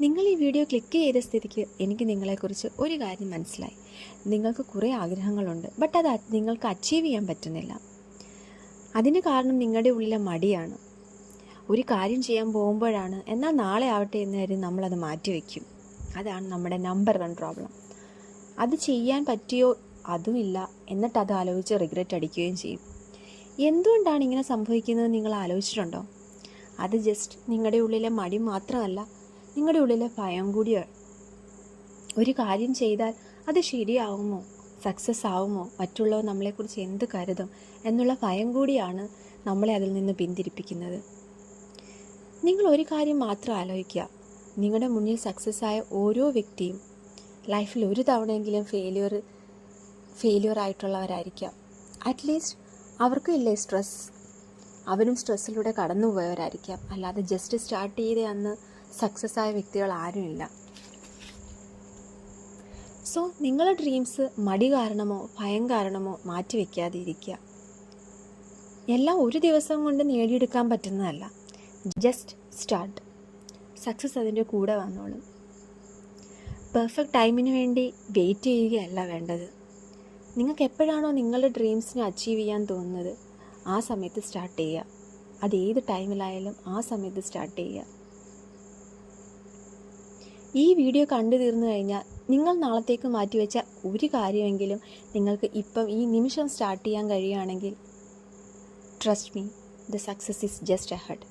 നിങ്ങൾ ഈ video click ചെയ്ത സ്ഥിതിക്ക് എനിക്ക് നിങ്ങളെക്കുറിച്ച് ഒരു കാര്യം മനസ്സിലായി. നിങ്ങൾക്ക് കുറേ ആഗ്രഹങ്ങളുണ്ട് ബട്ട് അത് നിങ്ങൾക്ക് അച്ചീവ് ചെയ്യാൻ പറ്റുന്നില്ല. അതിന് കാരണം നിങ്ങളുടെ ഉള്ളിലെ മടിയാണ്. ഒരു കാര്യം ചെയ്യാൻ പോകുമ്പോഴാണ് എന്നാൽ നാളെ ആവട്ടെ എന്ന് കരുതി നമ്മളത് മാറ്റിവെക്കും അതാണ് നമ്മുടെ നമ്പർ വൺ പ്രോബ്ലം അത് ചെയ്യാൻ പറ്റിയോ? അതുമില്ല എന്നിട്ട് അത് ആലോചിച്ച് റിഗ്രറ്റ് അടിക്കുകയും ചെയ്യും. എന്തുകൊണ്ടാണ് ഇങ്ങനെ സംഭവിക്കുന്നത് നിങ്ങൾ ആലോചിച്ചിട്ടുണ്ടോ? അത് ജസ്റ്റ് നിങ്ങളുടെ ഉള്ളിലെ മടി മാത്രമല്ല നിങ്ങളുടെ ഉള്ളിലെ ഭയം കൂടിയ ഒരു കാര്യം ചെയ്താൽ അത് ശരിയാവുമോ? സക്സസ് ആവുമോ? മറ്റുള്ളവർ നമ്മളെക്കുറിച്ച് എന്ത് കരുതും? എന്നുള്ള ഭയം കൂടിയാണ് നമ്മളെ അതിൽ നിന്ന് പിന്തിരിപ്പിക്കുന്നത്. നിങ്ങൾ ഒരു കാര്യം മാത്രം ആലോചിക്കുക. നിങ്ങളുടെ മുന്നിൽ സക്സസ് ആയ ഓരോ വ്യക്തിയും ലൈഫിൽ ഒരു തവണയെങ്കിലും ഫെയിലിയർ ഫെയിലിയർ ആയിട്ടുള്ളവരായിരിക്കാം. അറ്റ്ലീസ്റ്റ് അവർക്കും ഇല്ലേ സ്ട്രെസ് അവരും സ്ട്രെസ്സിലൂടെ കടന്നുപോയവരായിരിക്കാം. അല്ലാതെ ജസ്റ്റ് സ്റ്റാർട്ട് ചെയ്ത അന്ന് സക്സസ് ആയ വ്യക്തികൾ ആരുമില്ല സോ നിങ്ങളുടെ ഡ്രീംസ് മടി കാരണമോ ഭയം കാരണമോ മാറ്റിവെക്കാതെ ഇരിക്കുക എല്ലാം ഒരു ദിവസം കൊണ്ട് നേടിയെടുക്കാൻ പറ്റുന്നതല്ല. ജസ്റ്റ് സ്റ്റാർട്ട് സക്സസ് അതിന്റെ കൂടെ വന്നോളും. പെർഫെക്റ്റ് ടൈമിന് വേണ്ടി വെയിറ്റ് ചെയ്യുകയല്ല വേണ്ടത്. നിങ്ങൾക്ക് എപ്പോഴാണോ നിങ്ങളുടെ ഡ്രീംസിനെ അച്ചീവ് ചെയ്യാൻ തോന്നുന്നത് ആ സമയത്ത് സ്റ്റാർട്ട് ചെയ്യുക. അത് ഏത് ടൈമിലായാലും ആ സമയത്ത് സ്റ്റാർട്ട് ചെയ്യുക. ഈ വീഡിയോ കണ്ടു തീർന്നു കഴിഞ്ഞാൽ നിങ്ങൾ നാളത്തേക്ക് മാറ്റിവെച്ച ഒരു കാര്യമെങ്കിലും നിങ്ങൾക്ക് ഇപ്പം ഈ നിമിഷം സ്റ്റാർട്ട് ചെയ്യാൻ കഴിയുകയാണെങ്കിൽ trust me the success is just ahead